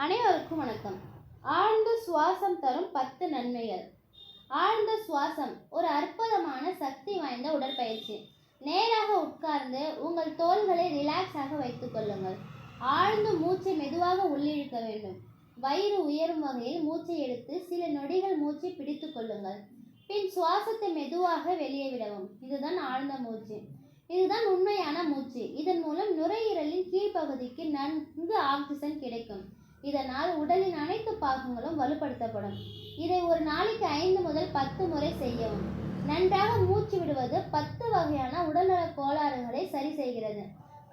அனைவருக்கும் வணக்கம். ஆழ்ந்த சுவாசம் தரும் பத்து நன்மைகள். ஆழ்ந்த சுவாசம் ஒரு அற்புதமான சக்தி வாய்ந்த உடற்பயிற்சி. நேராக உட்கார்ந்து உங்கள் தோள்களை ரிலாக்ஸாக வைத்துக் கொள்ளுங்கள். ஆழ்ந்த மூச்சை மெதுவாக உள்ளிழுக்க வேண்டும். வயிறு உயரும் வகையில் மூச்சை எடுத்து சில நொடிகள் மூச்சை பிடித்துக் கொள்ளுங்கள். பின் சுவாசத்தை மெதுவாக வெளியே விடவும். இதுதான் ஆழ்ந்த மூச்சு. இதுதான் உண்மையான மூச்சு. இதன் மூலம் நுரையீரலின் கீழ்ப்பகுதிக்கு நன்கு ஆக்சிஜன் கிடைக்கும். இதனால் உடலின் அனைத்து பாகங்களும் வலுப்படுத்தப்படும். இதை ஒரு நாளைக்கு ஐந்து முதல் பத்து முறை செய்யவும். நன்றாக மூச்சு விடுவது பத்து வகையான உடல்நல கோளாறுகளை சரி செய்கிறது.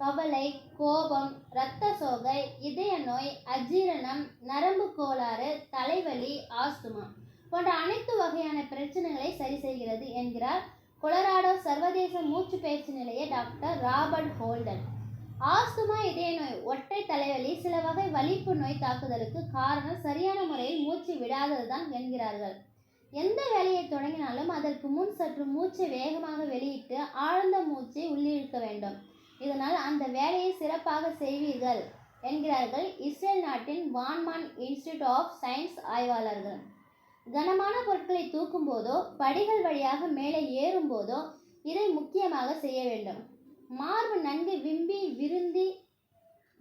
கவலை கோபம் இரத்த சோகை இதய நோய் அஜீரணம் நரம்பு கோளாறு தலைவலி ஆஸ்துமா போன்ற அனைத்து வகையான பிரச்சனைகளை சரி செய்கிறது என்கிறார் கொலராடோ சர்வதேச மூச்சு பயிற்சி நிலைய டாக்டர் ராபர்ட் ஹோல்டன். ஆஸ்துமா இதய நோய் ஒற்றை தலைவலி சில வகை வலிப்பு நோய் தாக்குதலுக்கு காரணம் சரியான முறையில் மூச்சு விடாததுதான் என்கிறார்கள். எந்த வேலையை தொடங்கினாலும் அதற்கு முன் சற்று மூச்சை வேகமாக வெளியிட்டு ஆழ்ந்த மூச்சை உள்ளிழுக்க வேண்டும். இதனால் அந்த வேலையை சிறப்பாக செய்வீர்கள் என்கிறார்கள் இஸ்ரேல் நாட்டின் வான்மான் இன்ஸ்டிடியூட் ஆஃப் சயின்ஸ் ஆய்வாளர்கள். கனமான பொருட்களை தூக்கும் போதோ படிகள் வழியாக மேலே ஏறும் போதோ இதை முக்கியமாக செய்ய வேண்டும். மார்பு நன்கு விம்பி விருந்தி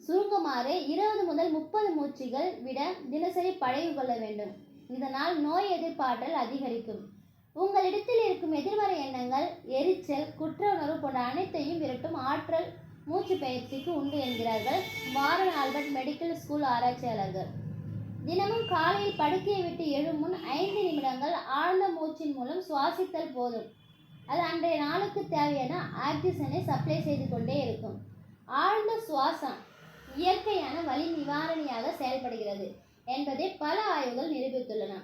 சுருங்குமாறு இருபது முதல் முப்பது மூச்சுகள் விட தினசரி பழகி கொள்ள வேண்டும். இதனால் நோய் எதிர்ப்பாற்றல் அதிகரிக்கும். உங்களிடத்தில் இருக்கும் எதிர்மறை எண்ணங்கள் எரிச்சல் குற்ற உணர்வு போன்ற அனைத்தையும் விரட்டும் ஆற்றல் மூச்சு பயிற்சிக்கு உண்டு என்கிறார்கள் வாரன் ஆல்பர்ட் மெடிக்கல் ஸ்கூல் ஆராய்ச்சியாளர்கள். தினமும் காலையில் படுக்கையை விட்டு எழும் முன் ஐந்து நிமிடங்கள் ஆழ்ந்த மூச்சின் மூலம் சுவாசித்தல் போதும். அது அன்றைய நாளுக்கு தேவையான ஆக்சிஜனை சப்ளை செய்து கொண்டே இருக்கும். ஆழ்ந்த சுவாசம் இயற்கையான வலி நிவாரணியாக செயல்படுகிறது என்பதை பல ஆய்வுகள் நிரூபித்துள்ளன.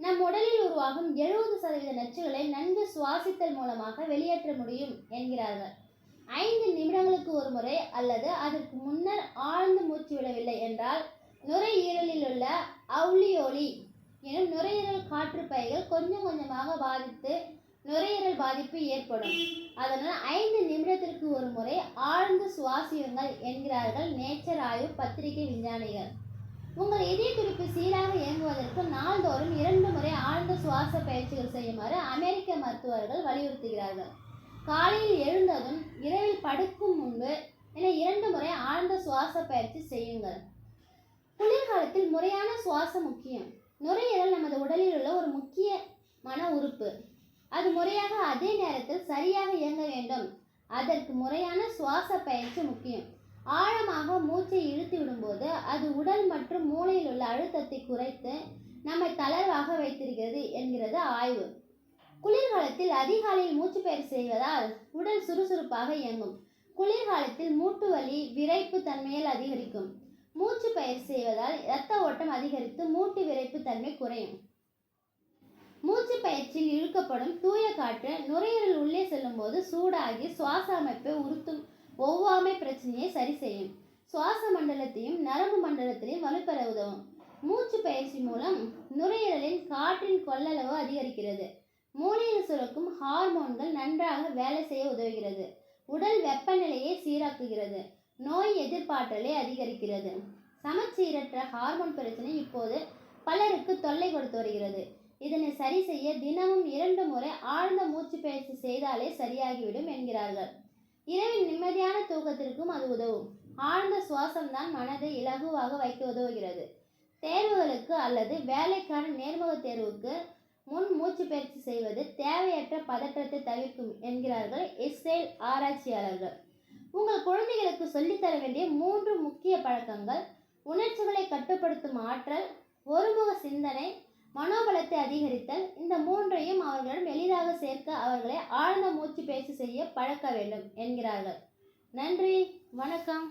நம் உடலில் உருவாகும் எழுபது சதவீத நச்சுகளை நன்கு சுவாசித்தல் மூலமாக வெளியேற்ற முடியும் என்கிறார்கள். ஐந்து நிமிடங்களுக்கு ஒரு முறை அல்லது அதற்கு முன்னர் ஆழ்ந்து மூச்சு விடவில்லை என்றால் நுரையீரலில் உள்ள அவுளியோலி எனும் நுரையீரல் காற்று பைகள் கொஞ்சம் கொஞ்சமாக பாதித்து நுரையீரல் பாதிப்பு ஏற்படும். அதனால் ஐந்து நிமிடத்திற்கு ஒரு முறை ஆழ்ந்து சுவாசியுங்கள் என்கிறார்கள் நேச்சர் ஆய்வு பத்திரிகை விஞ்ஞானிகள். உங்கள் இதய துடிப்பு சீராக இயங்குவதற்கு நாள்தோறும் இரண்டு முறை ஆழ்ந்த சுவாச பயிற்சிகள் செய்யுமாறு அமெரிக்க மருத்துவர்கள் வலியுறுத்துகிறார்கள். காலையில் எழுந்ததும் இரவில் படுக்கும் முன்பு என இரண்டு முறை ஆழ்ந்த சுவாச பயிற்சி செய்யுங்கள். குளிர்காலத்தில் முறையான சுவாசம் முக்கியம். நுரையீரல் நமது உடலில் உள்ள ஒரு முக்கியமான உறுப்பு. அது முறையாக அதே நேரத்தில் சரியாக இயங்க வேண்டும். அதற்கு முறையான சுவாச பயிற்சி முக்கியம். ஆழமாக மூச்சை இழுத்து விடும்போது அது உடல் மற்றும் மூளையில் உள்ள அழுத்தத்தை குறைத்து நம்மை தளர்வாக வைத்திருக்கிறது என்கிறது ஆய்வு. குளிர்காலத்தில் அதிகாலையில் மூச்சு பயிற்சி செய்வதால் உடல் சுறுசுறுப்பாக இயங்கும். குளிர்காலத்தில் மூட்டு வலி விரைப்பு தன்மையில் அதிகரிக்கும். மூச்சு பயிற்சி செய்வதால் இரத்த ஓட்டம் அதிகரித்து மூட்டு விரைப்பு தன்மை குறையும். மூச்சு பயிற்சியில் இழுக்கப்படும் தூய காற்று நுரையீரல் உள்ளே செல்லும்போது சூடாகி சுவாச அமைப்பை உறுத்தும் ஒவ்வாமை பிரச்சனையை சரி செய்யும். சுவாச மண்டலத்தையும் நரம்பு மண்டலத்திலையும் வலுப்பெற உதவும். மூச்சு பயிற்சி மூலம் நுரையீரலின் காற்றின் கொள்ளளவு அதிகரிக்கிறது. மூளையில் சுரக்கும் ஹார்மோன்கள் நன்றாக வேலை செய்ய உதவுகிறது. உடல் வெப்பநிலையை சீராக்குகிறது. நோய் எதிர்ப்பாற்றலை அதிகரிக்கிறது. சமச்சீரற்ற ஹார்மோன் பிரச்சனை இப்போது பலருக்கு தொல்லை கொடுத்து வருகிறது. இதனை சரி செய்ய தினமும் இரண்டு முறை ஆழ்ந்த மூச்சு பயிற்சி செய்தாலே சரியாகிவிடும் என்கிறார்கள். இரவின் நிம்மதியான தூக்கத்திற்கும் அது உதவும். ஆழ்ந்த சுவாசம்தான் மனதை இலகுவாக வைக்க உதவுகிறது. தேர்வுகளுக்கு அல்லது வேலைக்கான நேர்முக தேர்வுக்கு முன் மூச்சு பயிற்சி செய்வது தேவையற்ற பதற்றத்தை தவிர்க்கும் என்கிறார்கள் இஸ்ரேல் ஆராய்ச்சியாளர்கள். உங்கள் குழந்தைகளுக்கு சொல்லித்தர வேண்டிய மூன்று முக்கிய பழக்கங்கள் உணர்ச்சிகளை கட்டுப்படுத்தும் ஆற்றல் ஒருமுக சிந்தனை மனோபலத்தை அதிகரித்தல் இந்த மூன்றையும் அவர்களிடம் எளிதாக சேர்க்க அவர்களை ஆழ்ந்த மூச்சு பயிற்சி செய்ய பழக்க வேண்டும் என்கிறார்கள். நன்றி வணக்கம்.